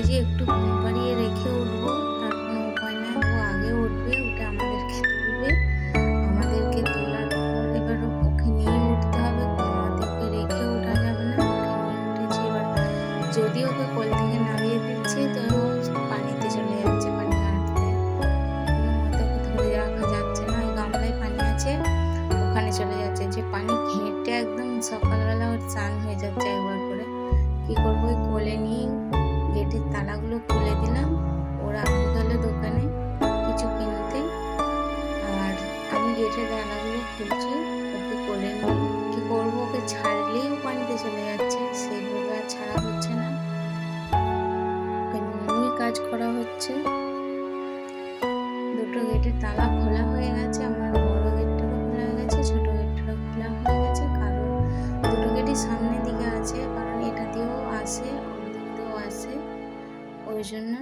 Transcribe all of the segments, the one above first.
ওকে যে একটু ঘুম পাড়িয়ে রেখে উঠবো। তার কোনো উপায় নাই। ও আগে উঠবে, উঠে আমাদেরকে তুলবে আমাদেরকে তোলার পর এবার ওকে নিয়ে উঠতে হবে। ওকে রেখে ওঠা যাবে না। ওকে নিয়ে উঠেছি এবার। যদি ওকে কোল থেকে নামিয়ে দিচ্ছে, তো ও পানিতে চলে যাচ্ছে, পানি হাঁটতে ওকে ধরে রাখা যাচ্ছে না। ওই গামলায় পানি আছে, ওখানে চলে যাচ্ছে। যে পানি ঘেঁটে একদম সকালবেলা ওর স্নান গেটের তালা খোলা হয়ে গেছে, আমার বড় গেটটারও খোলা হয়ে গেছে, ছোট গেটটারও খোলা হয়ে গেছে, কারণ দুটো গেটই সামনের দিকে আছে, কারণ এটা দিয়েও আসে দিয়েও আসে ওই জন্য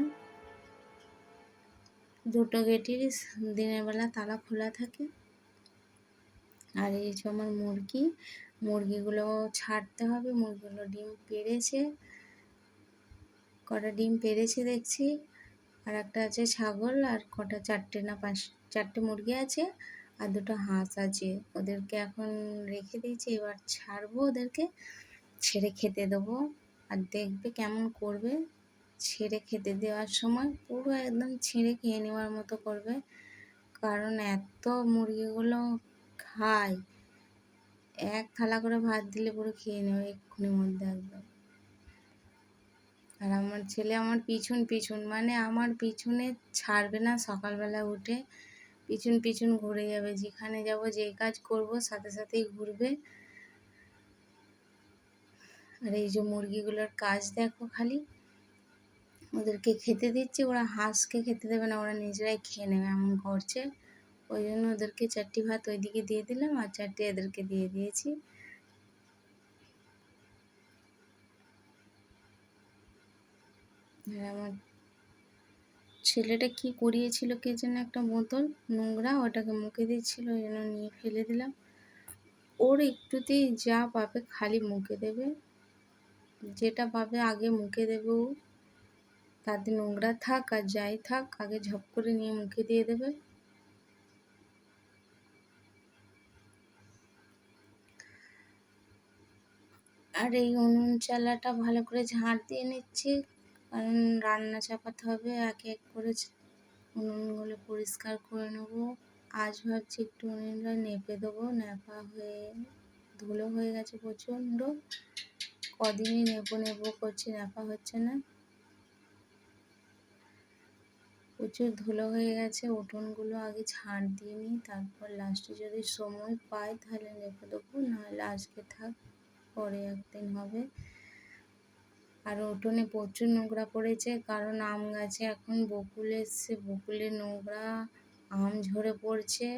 দুটো গেটেরই দিনের বেলা তালা খোলা থাকে। আর এই যে আমার মুরগি, মুরগিগুলো ছাড়তে হবে, মুরগিগুলো ডিম পেড়েছে কটা ডিম পেড়েছে দেখছি। আর একটা আছে ছাগল আর কটা চারটে না পাঁচ, চারটে মুরগি আছে আর দুটো হাঁস আছে। ওদেরকে এখন রেখে দিয়েছি, এবার ছাড়বো ওদেরকে, ছেড়ে খেতে দেবো। আর দেখবে কেমন করবে, ছেড়ে খেতে দেওয়ার সময় পুরো একদম ছিঁড়ে খেয়ে নেওয়ার মতো করবে। কারণ এত মুরগিগুলো খায়, এক থালা করে ভাত দিলে পুরো খেয়ে নেবে এক্ষুনির মধ্যে একদম। আর আমার ছেলে আমার পিছন পিছন। মানে আমার পিছনে ছাড়বে না সকালবেলা উঠে। পিছন পিছন ঘুরে যাবে। যেখানে যাব যেই কাজ করব, সাথে সাথেই ঘুরবে। আর এই যে মুরগিগুলোর কাজ দেখো খালি। ওদেরকে খেতে দিচ্ছি, ওরা হাঁসকে খেতে দেবে না, ওরা নিজেরাই খেয়ে নেবে, এমন করছে। ওই জন্য ওদেরকে চারটি ভাত ওইদিকে দিয়ে দিলাম, আর চারটি এদেরকে দিয়ে দিয়েছি। আর আমার ছেলেটা কি করিয়েছিল কে যেন একটা বোতল, নোংরা, ওটাকে মুখে দিচ্ছিল ওই জন্য নিয়ে ফেলে দিলাম। ওর একটুতেই যা পাবে খালি মুখে দেবে। যেটা পাবে আগে মুখে দেবে ও। তাতে নোংরা থাক আর যাই থাক, আগে ঝপ করে নিয়ে মুখে দিয়ে দেবে। আর এই উনুন চালাটা ভালো করে ঝাঁট দিয়ে নিচ্ছি। কারণ রান্না চাপাতে হবে, এক এক করে উনুনগুলো পরিষ্কার করে নেব। আজ ভাবছি একটু উনুনটা নেপে দেবো। ন্যাপা হয়ে, ধুলো হয়ে গেছে প্রচণ্ড। কদিনই নেব নেব করছি, নেপা হচ্ছে না। প্রচুর ধুলো হয়ে গেছে। উঠোনগুলো আগে ছাড় দিয়ে নিই, তারপর লাস্টে যদি সময় পাই তাহলে নেপে দেবো। নাহলে আজকে থাক, পরে একদিন হবে। আর উঠোনে প্রচুর নোংরা পড়েছে, কারণ আম গাছে এখন বকুল এসছে, বকুলের নোংরা আম ঝরে পড়ছে।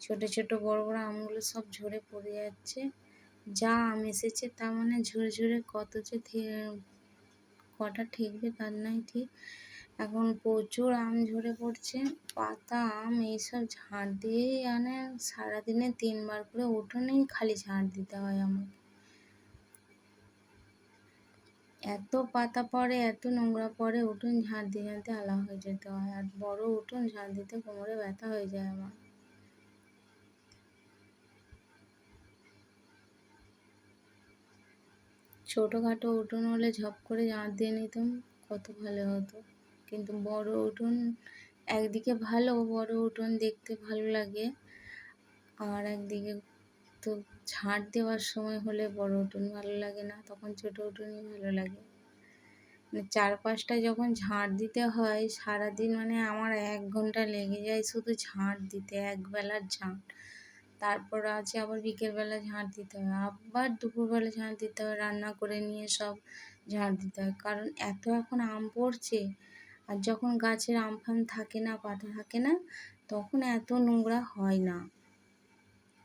ছোট ছোট বড় বড় আমগুলো সব ঝরে পড়ে যাচ্ছে। যা আম এসেছে তা মানে ঝরে ঝরে কত যে কটা ঠেকবে তার নাই ঠিক। এখন প্রচুর আম ঝরে পড়ছে, পাতা, আম এইসব ঝাড় দিয়েই আনে, সারাদিনে তিনবার করে উঠোনেই খালি ঝাড় দিতে হয় আমাকে। এত পাতা পড়ে, এত নোংরা পড়ে, উঠোন ঝাঁট দিয়ে ঝাঁটতে আলা হয়ে যেতে হয়। আর বড় উঠোন ঝাঁট দিতে কোমরে ব্যথা হয়ে যায় আমার। ছোটোখাটো উঠোন হলে ঝপ করে ঝাঁট দিয়ে নিতাম, কত ভালো হতো। কিন্তু বড় উঠোন, একদিকে ভালো, বড় উঠোন দেখতে ভালো লাগে। আর একদিকে তো ঝাঁট দেওয়ার সময় হলে বড় উঠোন ভালো লাগে না, তখন ছোটো উঠোনই ভালো লাগে। মানে চারপাশটা যখন ঝাঁট দিতে হয়, সারাদিন মানে আমার এক ঘণ্টা লেগে যায় শুধু ঝাঁট দিতে, একবেলার ঝাঁট তারপর আছে আবার বিকেলবেলা ঝাঁট দিতে হয়, আবার দুপুরবেলা ঝাঁট দিতে হয়, রান্না করে নিয়ে সব ঝাঁট দিতে হয়। কারণ এত এখন আম পড়ছে, আর যখন গাছের আম ফাম থাকে না, পাতা থাকে না, তখন এত নোংরা হয় না।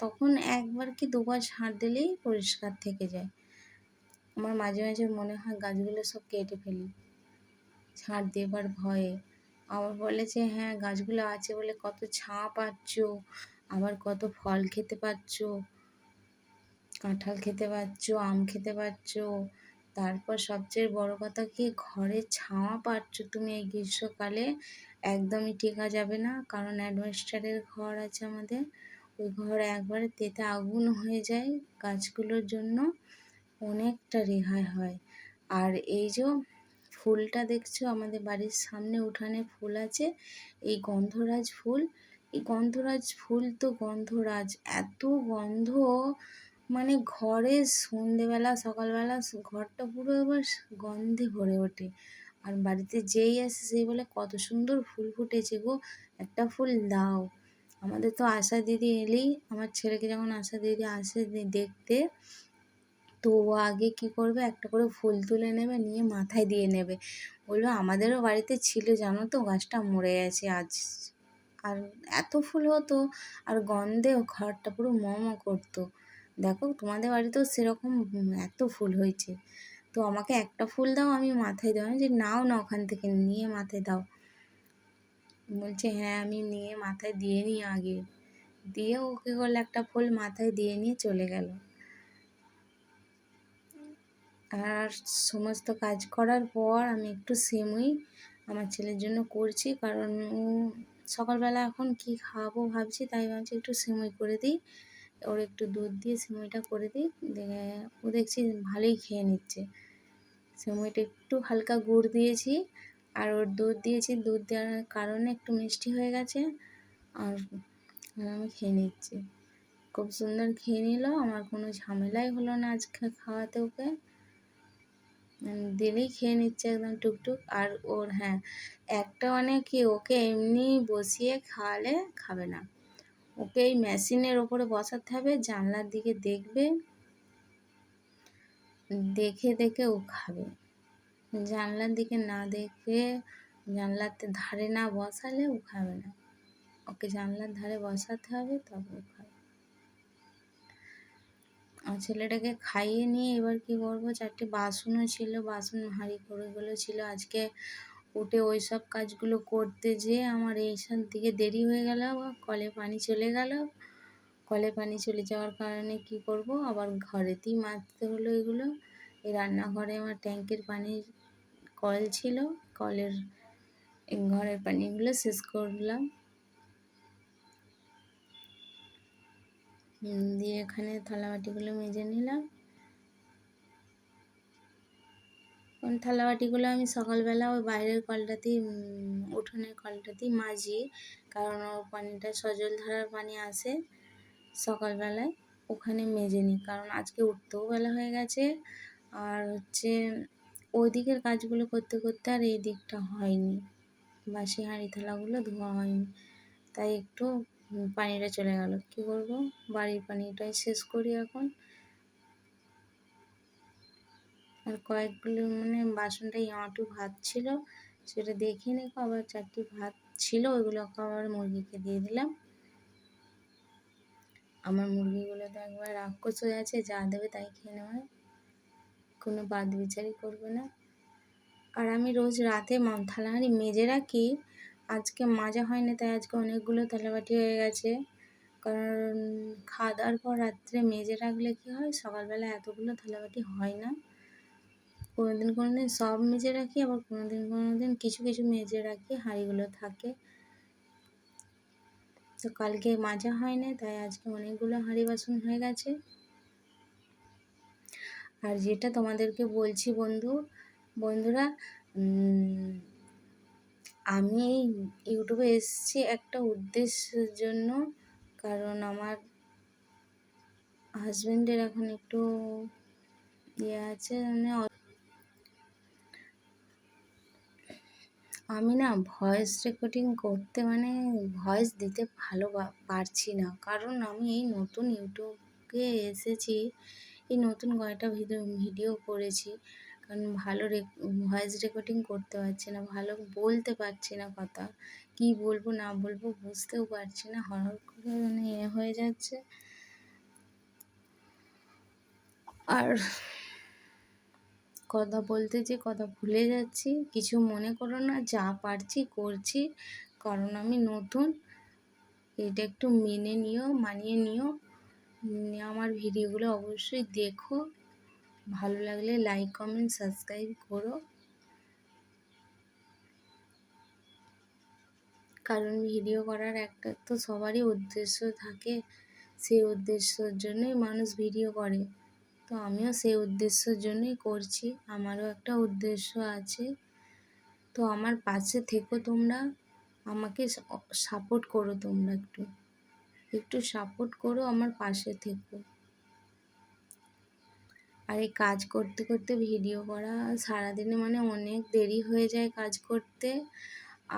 তখন একবার কি দুবার ঝাঁট দিলেই পরিষ্কার থেকে যায়। আমার মাঝে মাঝে মনে হয় গাছগুলো সব কেটে ফেলি। ঝাঁট দেবার ভয়ে। আবার বলে যে হ্যাঁ গাছগুলো আছে বলে কত ছাঁ পাচ্ছ, আবার কত ফল খেতে পাচ্ছ, কাঁঠাল খেতে পাচ্ছ, আম খেতে পাচ্ছ। তারপর সবচেয়ে বড় কথা কি, ঘরে ছাওয়া পাচ্ছ তুমি এই গ্রীষ্মকালে, একদমই টেকা যাবে না। কারণ অ্যাডভেস্টারের ঘর আছে আমাদের। ওই ঘর একবারে তেতে আগুন হয়ে যায় গাছগুলোর জন্য, অনেকটা রেহাই হয়। আর এই যে ফুলটা দেখছ, আমাদের বাড়ির সামনে উঠানে ফুল আছে, এই গন্ধরাজ ফুল। এই গন্ধরাজ ফুল তো গন্ধরাজ, এত গন্ধ মানে ঘরে সন্ধেবেলা, সকালবেলা ঘরটা পুরো এবার গন্ধে ভরে ওঠে। আর বাড়িতে যেই আসে, সেই বলে, কত সুন্দর ফুল ফুটেছে গো, একটা ফুল দাও। আমাদের তো আশা দিদি এলেই, আমার ছেলেকে যখন আশা দিদি আসে দেখতে, তো ও আগে কি করবে? একটা করে ফুল তুলে নেবে, নিয়ে মাথায় দিয়ে নেবে। বলবে, আমাদেরও বাড়িতে ছিল, জানো তো, গাছটা মরে গেছে আজ। আর এত ফুল হতো, আর গন্ধে ঘরটা পুরো মম করতো। দেখো, তোমাদের বাড়িতেও সেরকম এত ফুল হয়েছে। তো আমাকে একটা ফুল দাও, আমি মাথায় দেবো। যে নাও না ওখান থেকে, নিয়ে মাথায় দাও। বলছে হ্যাঁ আমি নিয়ে মাথায় দিয়ে নিই আগে। দিয়ে ও ওকে করলে একটা ফুল মাথায় দিয়ে নিয়ে চলে গেল। আর সমস্ত কাজ করার পর আমি একটু সেমই আমার ছেলের জন্য করছি, কারণ ও সকালবেলা এখন কি খাওয়াবো ভাবছি, তাই ভাবছি একটু সেমই করে দিই। ওর একটু দুধ দিয়ে সিমইটা করে দিই। ও দেখছি ভালোই খেয়ে নিচ্ছে। সিমইটা একটু হালকা গুড় দিয়েছি। আর ওর দুধ দিয়েছি, দুধ দেওয়ার কারণে একটু মিষ্টি হয়ে গেছে আর আমি খেয়ে নিচ্ছি। খুব সুন্দর খেয়ে নিল, আমার কোনো ঝামেলাই হলো না আজকে খাওয়াতে ওকে। দিলেই খেয়ে নিচ্ছে একদম টুকটুক। আর ওর হ্যাঁ একটা মানে কি ওকে এমনি বসিয়ে খাওয়ালে খাবে না। ওকে এই মেশিনের ওপরে বসাতে হবে, জানলার দিকে দেখবে, দেখে দেখে ও খাবে। জানলার দিকে না দেখে জানলাতে ধারে না বসালে ও খাবে না। ওকে জানলার ধারে বসাতে হবে তবে ও খাবে। আর ছেলেটাকে খাইয়ে নিয়ে এবার কি করব চারটে বাসনও ছিল, বাসন হাঁড়ি কড়েগুলো ছিল। আজকে উঠে ওই সব কাজগুলো করতে যেয়ে আমার এইসব দিকে দেরি হয়ে গেল, কলে পানি চলে গেল। কলে পানি চলে যাওয়ার কারণে কি করব, আবার ঘরেতেই মাজতে হলো এগুলো। এই রান্নাঘরে আমার ট্যাঙ্কের পানির কল ছিল, কলের ঘরের পানিগুলো শেষ করলাম। দিয়ে এখানে থালাবাটিগুলো মেজে নিলাম। থালাবাটিগুলো আমি সকালবেলা ওই বাইরের কলটাতেই উঠোনের কলটাতেই মাজি, কারণ ও পানিটা সজল ধারার পানি আসে সকালবেলায়, ওখানে মেজে নিই কারণ আজকে উঠতেও বেলা হয়ে গেছে, আর হচ্ছে ওই দিকের কাজগুলো করতে করতে আর এই দিকটা হয়নি। বাসি হাঁড়ি থালাগুলো ধোয়া হয়নি। তাই একটু পানিটা চলে গেল। কী করব? বাড়ির পানিটাই শেষ করি এখন। আর কয়েকগুলো মানে বাসনটাই ইয়াঁটু ভাত ছিল, সেটা দেখিয়ে নিকো আবার চারটি ভাত ছিল ওইগুলোকে আবার মুরগিকে দিয়ে দিলাম। আমার মুরগিগুলো তো একবার রাক্ষস হয়ে আছে, যা দেবে তাই খেয়ে নেওয়া কোনো বাদ বিচারই করবে না। আর আমি রোজ রাতে থালাহাঁড়ি মেজে রাখি, আজকে মাজা হয়নি তাই আজকে অনেকগুলো থালাবাটি হয়ে গেছে। কারণ খাওয়া দাওয়ার পর রাত্রে মেজে রাখলে কী হয়? সকালবেলা এতগুলো থালাবাটি হয় না। কোনো দিন কোনো দিন সব মেজে রাখি, আবার কোনো দিন কোনো দিন কিছু কিছু মেজে রাখি, হাঁড়িগুলো থাকে। তো কালকে মাজা হয়নি তাই আজকে অনেকগুলো হাঁড়ি বাসন হয়ে গেছে। আর যেটা তোমাদেরকে বলছি বন্ধু, বন্ধুরা আমি এই ইউটিউবে এসেছি একটা উদ্দেশ্যের জন্য। কারণ আমার হাজব্যান্ডের এখন একটু ইয়ে আছে মানে আমি না ভয়েস রেকর্ডিং করতে মানে ভয়েস দিতে ভালো পারছি না। কারণ আমি এই নতুন ইউটিউবে এসেছি এই নতুন কয়েকটা ভিডিও ভিডিও করেছি। কারণ ভালো রেক, ভয়েস রেকর্ডিং করতে পারছি না, ভালো বলতে পারছি না কথা। কি বলব, না বলব বুঝতেও পারছি না হঠাৎ করে মানে এ হয়ে যাচ্ছে। আর কথা বলতে যে কথা ভুলে যাচ্ছি, কিছু মনে করো না, যা পারছি করছি। কারণ আমি নতুন, এটা একটু মেনে নিও, মানিয়ে নিও। আমার ভিডিওগুলো অবশ্যই দেখো। ভালো লাগলে লাইক কমেন্ট সাবস্ক্রাইব করো। কারণ ভিডিও করার একটা তো সবারই উদ্দেশ্য থাকে, সেই উদ্দেশ্যর জন্যই মানুষ ভিডিও করে। তো আমিও সেই উদ্দেশ্যর জন্যই করছি, আমারও একটা উদ্দেশ্য আছে। তো আমার পাশে থেকো তোমরা, আমাকে সাপোর্ট করো তোমরা একটু। একটু সাপোর্ট করো আমার পাশে থেকো। আর এই কাজ করতে করতে ভিডিও করা সারাদিনে মানে অনেক দেরি হয়ে যায় কাজ করতে।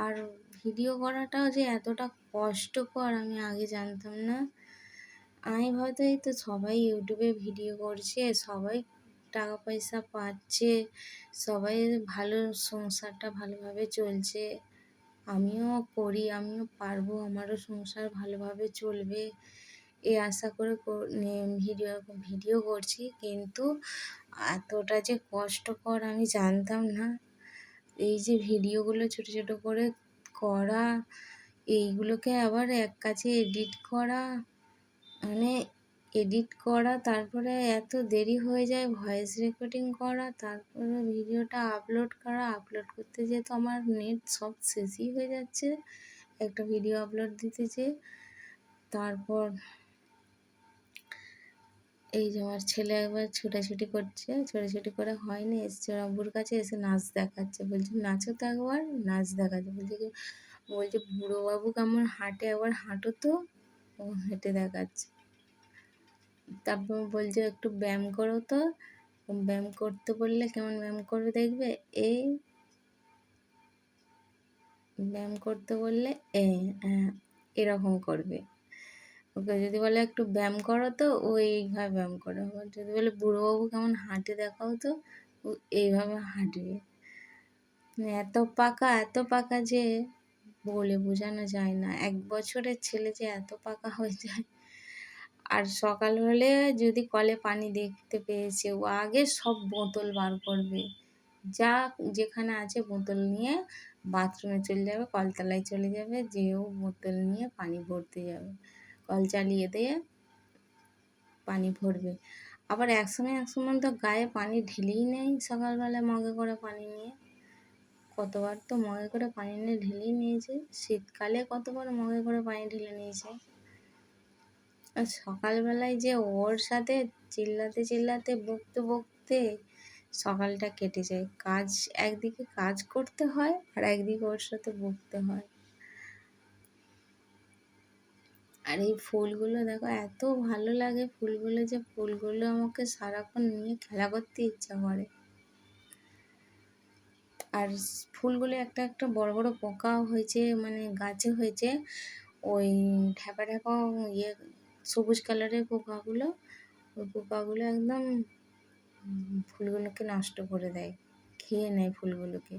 আর ভিডিও করাটাও যে এতটা কষ্টকর আমি আগে জানতাম না। আমি ভাবতো এই তো সবাই ইউটিউবে ভিডিও করছে, সবাই টাকা পয়সা পাচ্ছে, সবাই ভালো সংসারটা ভালোভাবে চলছে। আমিও করি, আমিও পারব, আমারও সংসার ভালোভাবে চলবে। এ আশা করে ভিডিও ভিডিও করছি, কিন্তু এতটা যে কষ্টকর আমি জানতাম না। এই যে ভিডিওগুলো ছোটো ছোটো করে করা, এইগুলোকে আবার এক কাছে এডিট করা মানে এডিট করা, তারপরে এত দেরি হয়ে যায় ভয়েস রেকর্ডিং করা, তারপরে ভিডিওটা আপলোড করা, আপলোড করতে যেয়ে তো আমার নেট সব শেষই হয়ে যাচ্ছে। একটা ভিডিও আপলোড দিতে যেয়ে, তারপর এই যে আমার ছেলে একবার ছুটাছুটি করছে, ছোটাছুটি করে হয়নি, এসছে রব্বুর কাছে, এসে নাচ দেখাচ্ছে। বলছে, নাচো তো একবার নাচ দেখাচ্ছে। বলছে কি, বলছে, বুড়োবাবু কেমন হাঁটে, একবার হাঁটো তো ও হেঁটে দেখাচ্ছে। তারপর বলছে একটু ব্যায়াম করো তো। ব্যায়াম করতে বললে কেমন ব্যায়াম করবে দেখবে? এই ব্যায়াম করতে বললে এ এরকম করবে। ওকে যদি বলে একটু ব্যায়াম করো তো, ও এইভাবে ব্যায়াম করে যদি বলে বুড়োবাবু কেমন হাঁটে দেখাও তো, ও এইভাবে হাঁটবে। এত পাকা এত পাকা যে বলে বোঝানো যায় না। এক বছরের ছেলে যে এত পাকা হয়ে যায়। আর সকাল হলে যদি কলে পানি দেখতে পেয়েছে, ও আগে সব বোতল বার করবে। যা যেখানে আছে বোতল নিয়ে বাথরুমে চলে যাবে, কলতলায় চলে যাবে যেও বোতল নিয়ে পানি ভরতে যাবে। কল চালিয়ে দিয়ে পানি ভরবে। আবার এক সময় এক সময় তো গায়ে পানি ঢেলেই নেই সকালবেলায় মগে করে পানি নিয়ে। কতবার তো মগে করে পানি নিয়ে ঢেলেই নিয়েছে, শীতকালে কতবার মগে করে পানি ঢেলে নিয়েছে। সকালবেলায় যে ওর সাথে চিল্লাতে চিল্লাতে, বকতে বকতে সকালটা কেটে যায়। কাজ, একদিকে কাজ করতে হয় আর একদিকে ওর সাথে বকতে হয়। আর এই ফুলগুলো দেখো, এত ভালো লাগে ফুলগুলো যে ফুলগুলো আমাকে সারাক্ষণ নিয়ে খেলা করতে ইচ্ছা করে। আর ফুলগুলো একটা একটা বড় বড় পোকাও হয়েছে মানে গাছে হয়েছে, ওই ঢ্যাপা ঢ্যাপা ইয়ে সবুজ কালারের পোকাগুলো ওই পোকাগুলো একদম ফুলগুলোকে নষ্ট করে দেয় খেয়ে নেয় ফুলগুলোকে।